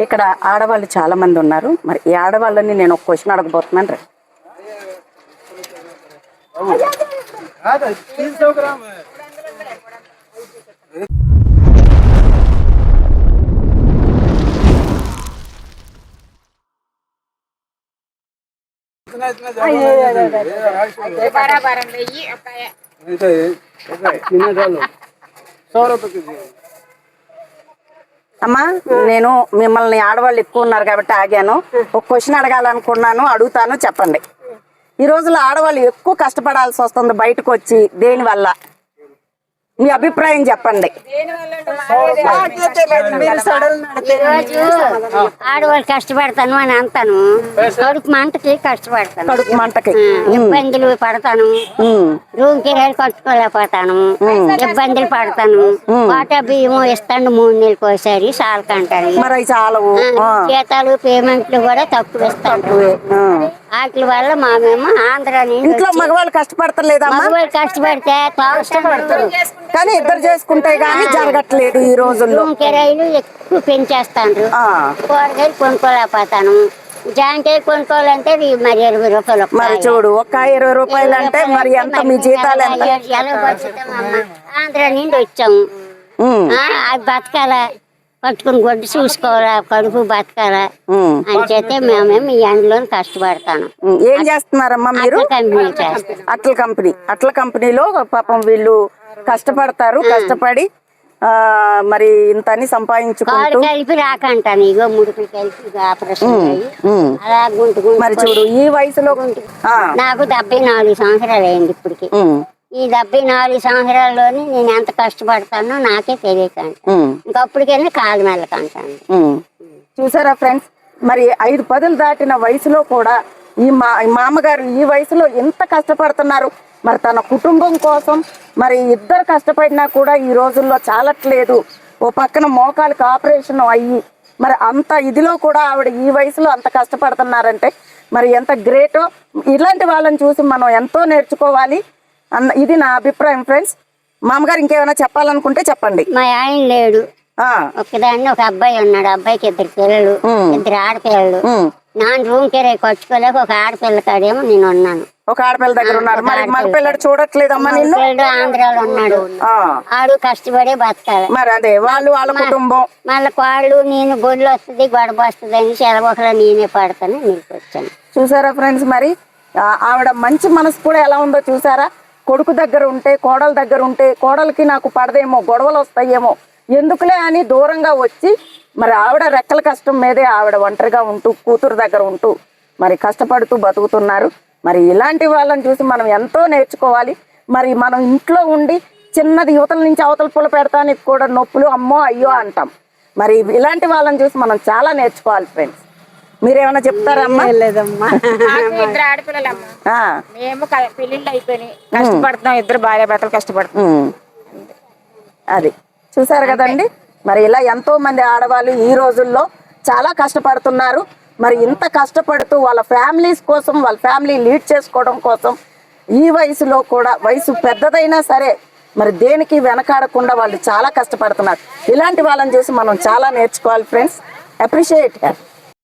ఇక్కడ ఆడవాళ్ళు చాలా మంది ఉన్నారు మరి ఈ ఆడవాళ్ళని నేను ఒక క్వశ్చన్ అడగబోతున్నాను రే అమ్మా నేను మిమ్మల్ని ఆడవాళ్ళు ఎక్కువ ఉన్నారు కాబట్టి ఆగాను. ఒక క్వశ్చన్ అడగాలనుకున్నాను అడుగుతాను చెప్పండి. ఈ రోజుల్లో ఆడవాళ్ళు ఎక్కువ కష్టపడాల్సి వస్తుంది బయటకు వచ్చి దేనివల్ల? మీ అభిప్రాయం చెప్పండి. ఆడవాళ్ళు కష్టపడతాను అని అంటాను. కడుపు మంటకి కష్టపడతాను. కడుపు మంటకి. ఇబ్బందులు పడతాను. రూమ్ కిరాయిలు కట్టుకోలేకపోతాను. ఇబ్బందులు పడతాను. వాటా బియ్యము ఇస్తాను మూడు నెలలకు ఒకసారి సాలకంటారు మరి చాలవు. ఆ, జీతాలు పేమెంట్లు కూడా తక్కువ ఇస్తాను. వాటి వల్ల మా మేము ఆంధ్ర ఇంట్లో మగవాళ్ళు కష్టపడతలేదమ్మా? మగవాళ్ళు కష్టపడితే కష్టపడతారు. కానీ ఇద్దరు చేసుకుంటే గానీ జరగట్లేదు ఈ రోజుల్లో. కిరాయిలు ఎక్కువ పెంచేస్తాను ఆ. కూరగాయలు కొనుక్కోలేకపోతాను. జాంకాయ కొనుక్కోవాలంటే మరి ఇరవై రూపాయలు మరి. చూడు ఒక్క ఇరవై రూపాయలు అంటే మరి ఎంత మీ జీతాలు ఎంత? ఆంధ్ర నుండి వచ్చాము. అది బతకాల? పట్టుకుని గొడ్డు చూసుకోవాలా కడుపు బతకాల ఉమ్, అని చెప్తే మేమేమో ఈ ఎండలో కష్టపడతాను. ఏం చేస్తున్నారమ్మా మీరు? కంపెనీ అట్ల కంపెనీ. అట్ల కంపెనీలో పాపం వీళ్ళు కష్టపడతారు కష్టపడి ఆ మరి ఇంత అని సంపాదించుకుంటూ కలిపి రాకంటాను ఇగో ముడుకులు కలిపి ఆపరేషన్ అయ్యి. అలా గుంటు గుంటు మరి చూడు ఈ వయసులో నాకు డెబ్బై నాలుగు సంవత్సరాలు అయింది ఇప్పటికి. ఈ డెబ్బై నాలుగు సంవత్సరాల్లోని నేను ఎంత కష్టపడతానో నాకే తెలియకంట ఉమ్, ఇంకప్పటికైనా కాలు మెల్లకంటాను. చూసారా ఫ్రెండ్స్? మరి ఐదు పదులు దాటిన వయసులో కూడా ఈ మా ఈ మామగారు ఈ వయసులో ఎంత కష్టపడుతున్నారు? మరి తన కుటుంబం కోసం మరి ఇద్దరు కష్టపడినా కూడా ఈ రోజుల్లో చాలట్లేదు. ఓ పక్కన మోకాలికి ఆపరేషన్ అయ్యి మరి అంత ఇదిలో కూడా ఆవిడ ఈ వయసులో అంత కష్టపడుతున్నారంటే మరి ఎంత గ్రేటో ఇలాంటి వాళ్ళని చూసి మనం ఎంతో నేర్చుకోవాలి. అన్న ఇది నా అభిప్రాయం ఫ్రెండ్స్. మామగారు ఇంకేమైనా చెప్పాలనుకుంటే చెప్పండి. మా ఆయన లేడు. ఆ, ఒకదాన్ని ఒక అబ్బాయి ఉన్నాడు. అబ్బాయికి ఇద్దరు పిల్లలు. ఇద్దరు ఆడపిల్లలు. నాన్న రూమ్ కిరాయి కట్టుకోలేక ఒక ఆడపిల్ల కాడేమో నేను ఉన్నాను. ఒక ఆడపిల్ల దగ్గర ఉన్నారు మరి మగపిల్లడు చూడట్లేదమ్మా నిన్ను? ఆంధ్రాలో ఉన్నాడు. ఆడు కష్టపడే బతకాలి. మరి అదే వాళ్ళు వాళ్ళ కుటుంబం. మళ్ళీ కాళ్ళు నేను బొల్లు వస్తుంది గొడవ వస్తుంది అని సెలవుకలో నేనే పడతాను మీకు వచ్చాను. చూసారా ఫ్రెండ్స్ మరి? ఆవిడ మంచి మనసు కూడా ఎలా ఉందో చూసారా? కొడుకు దగ్గర ఉంటే కోడల దగ్గర ఉంటే కోడలికి నాకు పడదేమో గొడవలు వస్తాయేమో ఎందుకులే అని దూరంగా వచ్చి మరి ఆవిడ రెక్కల కష్టం మీదే ఆవిడ ఒంటరిగా ఉంటూ కూతురు దగ్గర ఉంటూ మరి కష్టపడుతూ బతుకుతున్నారు. మరి ఇలాంటి వాళ్ళని చూసి మనం ఎంతో నేర్చుకోవాలి. మరి మనం ఇంట్లో ఉండి చిన్నది యువతల నుంచి అవతల పుల్ల పెడతానికి కూడా నొప్పులు అమ్మో అయ్యో అంటాం. మరి ఇలాంటి వాళ్ళని చూసి మనం చాలా నేర్చుకోవాలి ఫ్రెండ్స్ మీరేమైనా చెప్తారమ్మా? లేదమ్మా. ఇద్దరు ఆడపిల్లలమ్మా. మేము పెళ్ళిళ్ళు అయిపోయినాయి. కష్టపడుతున్నాం ఇద్దరు భార్య భర్తలు కష్టపడుతున్నాం. అది. చూసారు కదండి? మరి ఇలా ఎంతో మంది ఆడవాళ్ళు ఈ రోజుల్లో చాలా కష్టపడుతున్నారు. మరి ఇంత కష్టపడుతూ వాళ్ళ ఫ్యామిలీస్ కోసం వాళ్ళ ఫ్యామిలీ లీడ్ చేసుకోవడం కోసం ఈ వయసులో కూడా వయసు పెద్దదైనా సరే మరి దేనికి వెనకాడకుండా వాళ్ళు చాలా కష్టపడుతున్నారు. ఇలాంటి వాళ్ళని చూసి మనం చాలా నేర్చుకోవాలి ఫ్రెండ్స్. అప్రిషియేట్